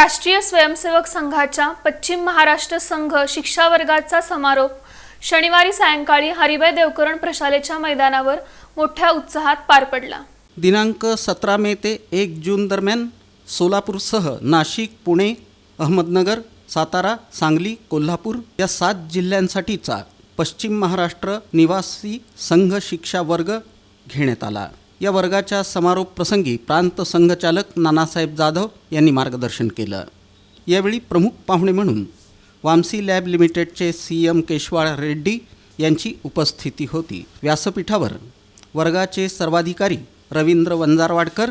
राष्ट्रीय स्वयंसेवक संघाच्या पश्चिम महाराष्ट्र संघ शिक्षा वर्गाचा समारोप शनिवारी सायंकाळी हरिभाई देवकरण प्रशालेच्या मैदानावर मोठ्या उत्साहात पार पडला. दिनांक सतरा मे ते एक जून दरम्यान सोलापूरसह नाशिक पुणे अहमदनगर सातारा सांगली कोल्हापूर या सात जिल्ह्यांसाठीचा पश्चिम महाराष्ट्र निवासी संघ शिक्षा वर्ग घेण्यात आला. या वर्गाच्या समारोप प्रसंगी प्रांत संघचालक नानासाहेब जाधव यांनी मार्गदर्शन केलं. यावेळी प्रमुख पाहुणे म्हणून वामसी लॅब लिमिटेडचे सी एम केशवाळ रेड्डी यांची उपस्थिती होती. व्यासपीठावर वर्गाचे सर्वाधिकारी रवींद्र वंजारवाडकर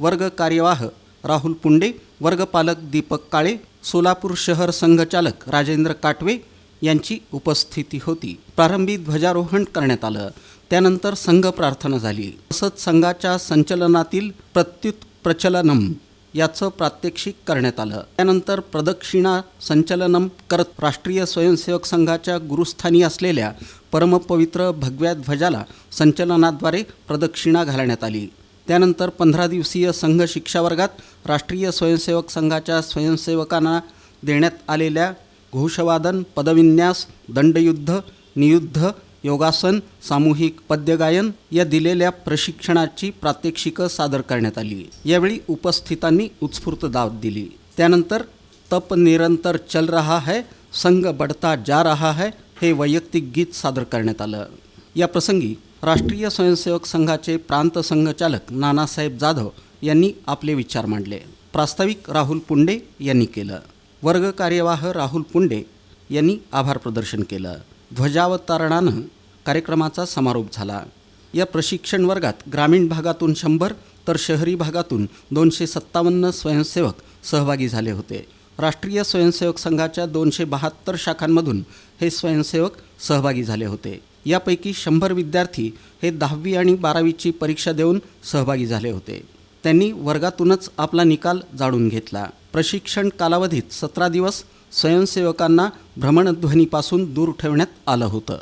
वर्ग कार्यवाह राहुल पुंडे वर्गपालक दीपक काळे सोलापूर शहर संघचालक राजेंद्र काटवे यांची उपस्थिती होती. प्रारंभी ध्वजारोहण करण्यात आलं. त्यानंतर संघ प्रार्थना झाली. तसंच संघाच्या संचलनातील प्रत्युत प्रचलनम याचं प्रात्यक्षिक करण्यात आलं. त्यानंतर प्रदक्षिणा संचलनम करत राष्ट्रीय स्वयंसेवक संघाच्या गुरुस्थानी असलेल्या परमपवित्र भगव्या ध्वजाला संचलनाद्वारे प्रदक्षिणा घालण्यात आली. त्यानंतर पंधरा दिवसीय संघ शिक्षा वर्गात राष्ट्रीय स्वयंसेवक संघाच्या स्वयंसेवकांना देण्यात आलेल्या घोषवादन पदविन्यास दंडयुद्ध नियुद्ध योगासन सामूहिक पद्यगायन या दिलेल्या प्रशिक्षणाची प्रात्यक्षिकं सादर करण्यात आली. यावेळी उपस्थितांनी उत्स्फूर्त दाद दिली. त्यानंतर तप निरंतर चल रहा है संघ बढ़ता जा रहा है हे वैयक्तिक गीत सादर करण्यात आलं. या प्रसंगी राष्ट्रीय स्वयंसेवक संघाचे प्रांत संघचालक नानासाहेब जाधव यांनी आपले विचार मांडले. प्रास्ताविक राहुल पुंडे यांनी केलं. वर्ग कार्यवाह राहुल पुंडे यांनी आभार प्रदर्शन केलं. ध्वजावतारणानं कार्यक्रमाचा समारोप झाला. या प्रशिक्षण वर्गात ग्रामीण भागातून शंभर तर शहरी भागातून दोनशे सत्तावन्न स्वयंसेवक सहभागी झाले होते. राष्ट्रीय स्वयंसेवक संघाच्या दोनशे बहात्तर शाखांमधून हे स्वयंसेवक सहभागी झाले होते. यापैकी शंभर विद्यार्थी हे दहावी आणि बारावीची परीक्षा देऊन सहभागी झाले होते. त्यांनी वर्गातूनच आपला निकाल जाणून घेतला. प्रशिक्षण कालावधीत सतरा दिवस स्वयंसेवकांना भ्रमणध्वनीपासून दूर ठेवण्यात आलं होतं.